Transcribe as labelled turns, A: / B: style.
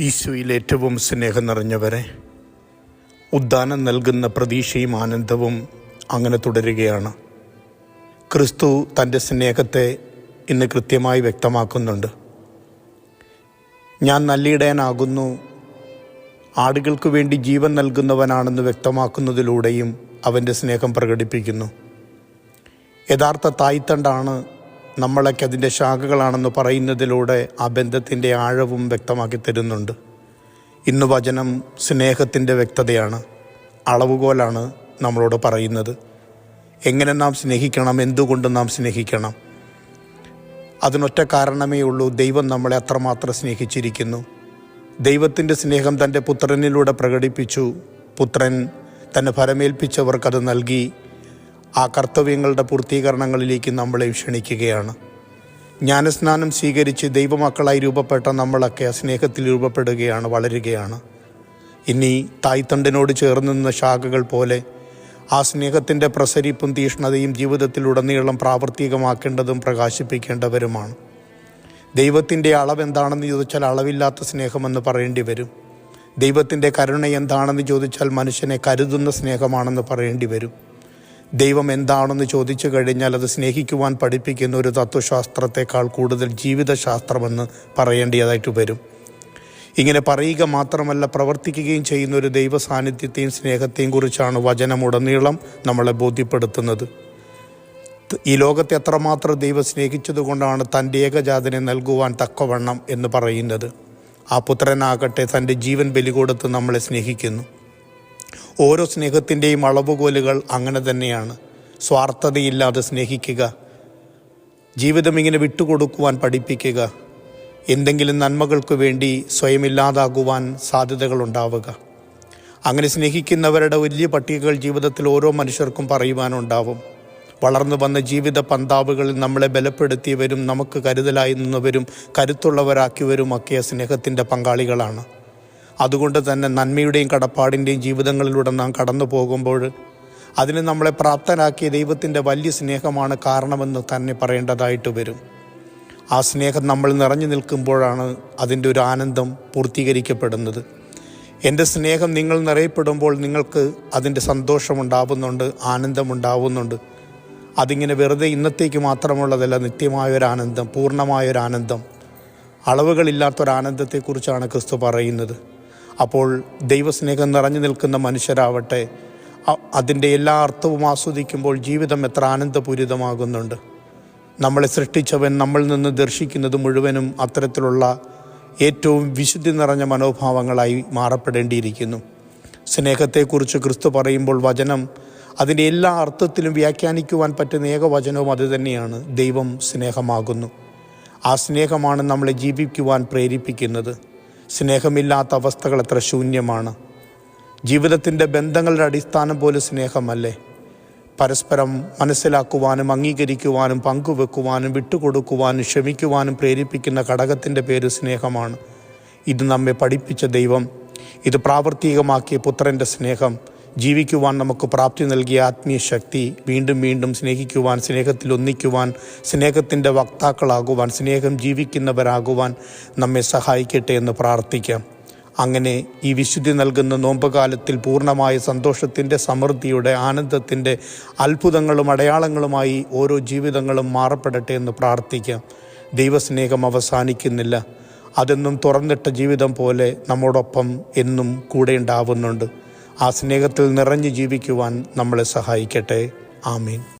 A: ഈശോയിൽ ഏറ്റവും സ്നേഹം നിറഞ്ഞവരെ ഉദ്ദാനം നൽകുന്ന പ്രതീക്ഷയും ആനന്ദവും അങ്ങനെ തുടരുകയാണ്. ക്രിസ്തു തന്റെ സ്നേഹത്തെ ഇന്ന് കൃത്യമായി വ്യക്തമാക്കുന്നുണ്ട്. ഞാൻ നല്ലിടയനാകുന്നു ആടുകൾക്ക് വേണ്ടി ജീവൻ നൽകുന്നവനാണെന്ന് വ്യക്തമാക്കുന്നതിലൂടെയും അവന്റെ സ്നേഹം പ്രകടിപ്പിക്കുന്നു. യഥാർത്ഥ തായ്തണ്ടാണ് നമ്മളൊക്കെ അതിന്റെ ശാഖകളാണെന്ന് പറയുന്നതിലൂടെ ആ ബന്ധത്തിന്റെ ആഴവും വ്യക്തമാക്കി തരുന്നുണ്ട്. ഇന്ന് വചനം സ്നേഹത്തിന്റെ വ്യക്തതയാണ്. അളവുകോലാണ് നമ്മളോട് പറയുന്നത്. എങ്ങനെ നാം സ്നേഹിക്കണം? എന്തുകൊണ്ട് നാം സ്നേഹിക്കണം? അതിനൊറ്റ കാരണമേ ഉള്ളൂ ദൈവം നമ്മളെ അത്രമാത്രം സ്നേഹിച്ചിരിക്കുന്നു. ദൈവത്തിന്റെ സ്നേഹം തന്റെ പുത്രനിലൂടെ പ്രകടിപ്പിച്ചു. പുത്രൻ തന്നെ ഫലമേൽപ്പിച്ചവർക്കത് നൽകി. ആ കർത്തവ്യങ്ങളുടെ പൂർത്തീകരണങ്ങളിലേക്ക് നമ്മളെ ക്ഷണിക്കുകയാണ്. ജ്ഞാനസ്നാനം സ്വീകരിച്ച് ദൈവമക്കളായി രൂപപ്പെട്ട നമ്മളൊക്കെ സ്നേഹത്തിൽ രൂപപ്പെടുകയാണ് വളരുകയാണ്. ഇനി തായ്തണ്ടിനോട് ചേർന്ന് നിന്ന ശാഖകൾ പോലെ ആ സ്നേഹത്തിന്റെ പ്രസരിപ്പും തീഷ്ണതയും ജീവിതത്തിലുടനീളം പ്രാവർത്തികമാക്കേണ്ടതും പ്രകാശിപ്പിക്കേണ്ടവരുമാണ്. ദൈവത്തിന്റെ അളവ് എന്താണെന്ന് ചോദിച്ചാൽ അളവില്ലാത്ത സ്നേഹമെന്ന് പറയേണ്ടി വരും. ദൈവത്തിന്റെ കരുണ എന്താണെന്ന് ചോദിച്ചാൽ മനുഷ്യനെ കരുതുന്ന സ്നേഹമാണെന്ന് പറയേണ്ടി വരും. ദൈവം എന്താണെന്ന് ചോദിച്ചു കഴിഞ്ഞാൽ അത് സ്നേഹിക്കുവാൻ പഠിപ്പിക്കുന്ന ഒരു തത്വശാസ്ത്രത്തെക്കാൾ കൂടുതൽ ജീവിതശാസ്ത്രമെന്ന് പറയേണ്ടതായിട്ട് വരും. ഇങ്ങനെ പറയുക മാത്രമല്ല പ്രവർത്തിക്കുകയും ചെയ്യുന്ന ഒരു ദൈവ സാന്നിധ്യത്തെയും സ്നേഹത്തെയും കുറിച്ചാണ് വചനമുടനീളം നമ്മളെ ബോധ്യപ്പെടുത്തുന്നത്. ഈ ലോകത്തെ എത്രമാത്രം ദൈവം സ്നേഹിച്ചതുകൊണ്ടാണ് തന്റെ ഏകജാതനെ നൽകുവാൻ തക്കവണ്ണം എന്ന് പറയുന്നത്. ആ പുത്രനാകട്ടെ തന്റെ ജീവൻ ബലി കൊടുത്ത് നമ്മളെ സ്നേഹിക്കുന്നു. ഓരോ സ്നേഹത്തിന്റെയും അളവുകോലുകൾ അങ്ങനെ തന്നെയാണ്. സ്വാർത്ഥതയില്ലാതെ സ്നേഹിക്കുക. ജീവിതം ഇങ്ങനെ വിട്ടുകൊടുക്കുവാൻ പഠിപ്പിക്കുക. എന്തെങ്കിലും നന്മകൾക്ക് വേണ്ടി സ്വയമില്ലാതാകുവാൻ സാധ്യതകളുണ്ടാവുക അങ്ങനെ സ്നേഹിക്കുന്നവരുടെ വലിയ പട്ടികകൾ ജീവിതത്തിൽ ഓരോ മനുഷ്യർക്കും പറയുവാനുണ്ടാവും. വളർന്നു വന്ന ജീവിത പന്താവുകളിൽ നമ്മളെ ബലപ്പെടുത്തിയവരും നമുക്ക് കരുതലായി നിന്നവരും കരുത്തുള്ളവരാക്കിയവരും ഒക്കെ സ്നേഹത്തിന്റെ പങ്കാളികളാണ്. അതുകൊണ്ട് തന്നെ നന്മയുടെയും കടപ്പാടിന്റെയും ജീവിതങ്ങളിലൂടെ നാം കടന്നു പോകുമ്പോൾ അതിന് നമ്മളെ പ്രാപ്തനാക്കിയ ദൈവത്തിന്റെ വലിയ സ്നേഹമാണ് കാരണമെന്ന് തന്നെ പറയേണ്ടതായിട്ട് വരും. ആ സ്നേഹം നമ്മൾ നിറഞ്ഞു നിൽക്കുമ്പോഴാണ് അതിന്റെ ഒരു ആനന്ദം പൂർത്തീകരിക്കപ്പെടുന്നത്. എന്റെ സ്നേഹം നിങ്ങൾ നിറയപ്പെടുമ്പോൾ നിങ്ങൾക്ക് അതിന്റെ സന്തോഷമുണ്ടാവുന്നുണ്ട് ആനന്ദമുണ്ടാവുന്നുണ്ട് അതിങ്ങനെ വെറുതെ ഇന്നത്തേക്ക് മാത്രമുള്ളതല്ല നിത്യമായൊരാനന്ദം പൂർണമായൊരാനന്ദം അളവുകളില്ലാത്തൊരാനന്ദത്തെക്കുറിച്ചാണ് ക്രിസ്തു പറയുന്നത്. അപ്പോൾ ദൈവസ്നേഹം നിറഞ്ഞു നിൽക്കുന്ന മനുഷ്യരാവട്ടെ അതിന്റെ എല്ലാ അർത്ഥവും ആസ്വദിക്കുമ്പോൾ ജീവിതം എത്ര ആനന്ദപൂരിതമാകുന്നുണ്ട്. നമ്മളെ സൃഷ്ടിച്ചവൻ നമ്മളിൽ നിന്ന് ദർശിക്കുന്നത് മുഴുവനും അത്തരത്തിലുള്ള ഏറ്റവും വിശുദ്ധി നിറഞ്ഞ മനോഭാവങ്ങളായി മാറപ്പെടേണ്ടിയിരിക്കുന്നു. സ്നേഹത്തെക്കുറിച്ച് ക്രിസ്തു പറയുമ്പോൾ വചനം അതിന്റെ എല്ലാ അർത്ഥത്തിലും വ്യാഖ്യാനിക്കുവാൻ പറ്റുന്ന ഏകവചനവും അത് തന്നെയാണ് ദൈവം സ്നേഹമാകുന്നു. ആ സ്നേഹമാണ് നമ്മളെ ജീവിക്കുവാൻ പ്രേരിപ്പിക്കുന്നത്. സ്നേഹമില്ലാത്ത അവസ്ഥകൾ എത്ര ശൂന്യമാണ്. ജീവിതത്തിന്റെ ബന്ധങ്ങളുടെ അടിസ്ഥാനം പോലെ സ്നേഹമല്ലേ? പരസ്പരം മനസ്സിലാക്കുവാനും അംഗീകരിക്കുവാനും പങ്കുവെക്കുവാനും വിട്ടുകൊടുക്കുവാനും ക്ഷമിക്കുവാനും പ്രേരിപ്പിക്കുന്ന ഘടകത്തിന്റെ പേര് സ്നേഹമാണ്. ഇത് നമ്മെ പഠിപ്പിച്ച ദൈവം. ഇത് പ്രാവർത്തികമാക്കിയ പുത്രന്റെ സ്നേഹം. ജീവിക്കുവാൻ നമുക്ക് പ്രാപ്തി നൽകിയ ആത്മീയ ശക്തി വീണ്ടും വീണ്ടും സ്നേഹിക്കുവാൻ സ്നേഹത്തിൽ ഒന്നിക്കുവാൻ സ്നേഹത്തിന്റെ വക്താക്കളാകുവാൻ സ്നേഹം ജീവിക്കുന്നവരാകുവാൻ നമ്മെ സഹായിക്കട്ടെ എന്ന് പ്രാർത്ഥിക്കാം. അങ്ങനെ ഈ വിശുദ്ധി നൽകുന്ന നോമ്പുകാലത്തിൽ പൂർണമായ സന്തോഷത്തിന്റെ സമൃദ്ധിയുടെ ആനന്ദത്തിന്റെ അത്ഭുതങ്ങളും അടയാളങ്ങളുമായി ഓരോ ജീവിതങ്ങളും മാറപ്പെടട്ടെ എന്ന് പ്രാർത്ഥിക്കാം. ദൈവസ്നേഹം അവസാനിക്കുന്നില്ല. അതെന്നും തുറന്നിട്ട ജീവിതം പോലെ നമ്മോടൊപ്പം എന്നും കൂടെ ഉണ്ടാവുന്നുണ്ട്. ആ സ്നേഹത്തിൽ നിറഞ്ഞു ജീവിക്കുവാൻ നമ്മളെ സഹായിക്കട്ടെ. ആമീൻ.